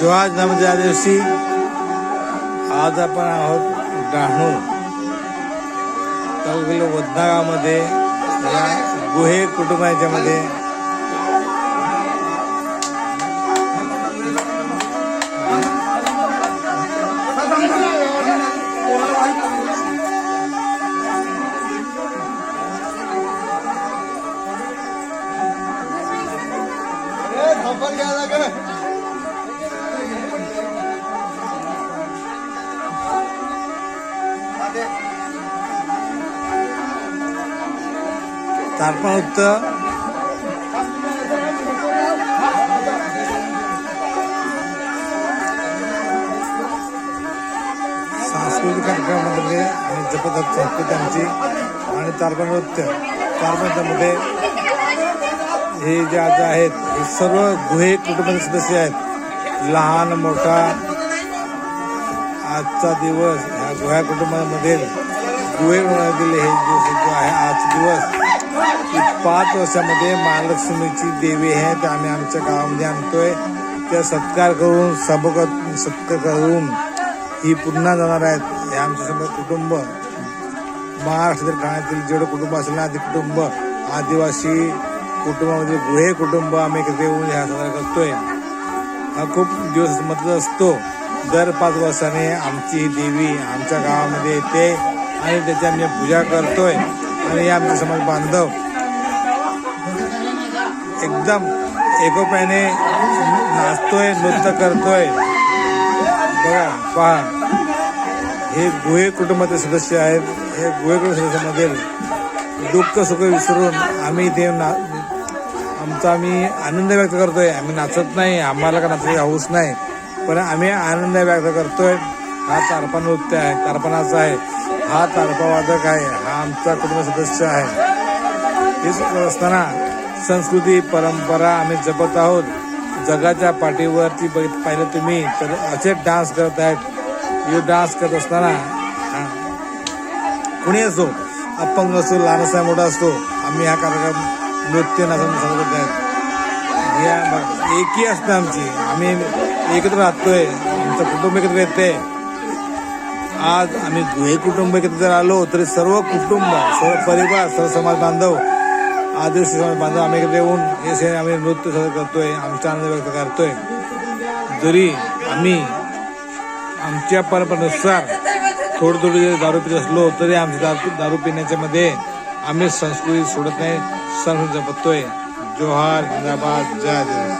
जोहार नामच्या या दिवशी आज आपण आहोत डहाणू तालुक्यातील वदनागामध्ये गुहे या गुहे कुटुंबाच्यामध्ये। तारपण उत्तर सांस्कृतिक कार्यक्रमामध्ये आणि जपतात संस्कृती त्यांची आणि तारपण नृत्य तारपणामध्ये हे जे आज आहेत हे सर्व गुहे कुटुंबाचे सदस्य आहेत लहान मोठा आजचा दिवस ह्या गुह्या कुटुंबामध्ये गुहे मधील हे दिवस जो आहे आजचा दिवस पाच वर्षामध्ये महालक्ष्मीची देवी आहे ते आम्ही आमच्या गावामध्ये आणतोय. त्या सत्कार करून सबक सत्कार करून ही पुन्हा जाणार आहेत. हे आमच्या कुटुंब. महाराष्ट्रातील ठाण्यातील जेवढं कुटुंब असेल ना ते कुटुंब. आदिवासी कुटुंबामध्ये गुहे कुटुंब आम्ही एकत्र येऊन ह्या साजरा करतोय. हा खूप दिवस महत्त्वाचा असतो. दर पाच वर्षाने आमची ही देवी आमच्या गावामध्ये येते आणि त्याची आम्ही पूजा करतोय. आणि हे आमचे समाज बांधव. एकदम एकोप्याने नाचतोय नृत्य करतोय. बघा पहा. हे गुहे कुटुंबाचे सदस्य आहेत. हे गुहे कुटुंब सदस्यामधील दुःख सुख विसरून आम्ही इथे ना आमचा आम्ही आनंद व्यक्त करतोय. आम्ही नाचत नाही आम्हाला का नाचायची हौस नाही. पण आम्ही आनंद व्यक्त करतोय. हा तारपा नृत्य आहे तारपणाचा आहे. हा तारपा वादक आहे हा आमचा कुटुंब सदस्य आहे. हे करत असताना संस्कृती परंपरा आम्ही जपत आहोत. जगाच्या पाठीवरती बघित पाहिलं तुम्ही तर असे डान्स करत आहेत. हे डान्स करत असताना हा, कुणी असो अपंग असो लहान असा मोठा असतो आम्ही हा कार्यक्रम नृत्य नाचून सांगत आहेत. या एकी असतं आमची. आम्ही एकत्र राहतोय आमचं कुटुंब एकत्र येते. आज आम्ही गुहे कुटुंब जर आलो तरी सर्व कुटुंब सर्व परिवार सर्व समाज बांधव आदिवासी समाज बांधव आम्ही एकत्र येऊन हे सण आम्ही नृत्य सादर करतोय आमचा आनंद व्यक्त करतोय. जरी आम्ही आमच्या परंपरेनुसार थोडं थोडं जरी दारू पित असलो तरी आमच्या दारू दारू पिण्याच्या मध्ये आम्ही संस्कृती सोडत नाही संस्कृती जपतोय. जोहार जिंदाबाद जय जय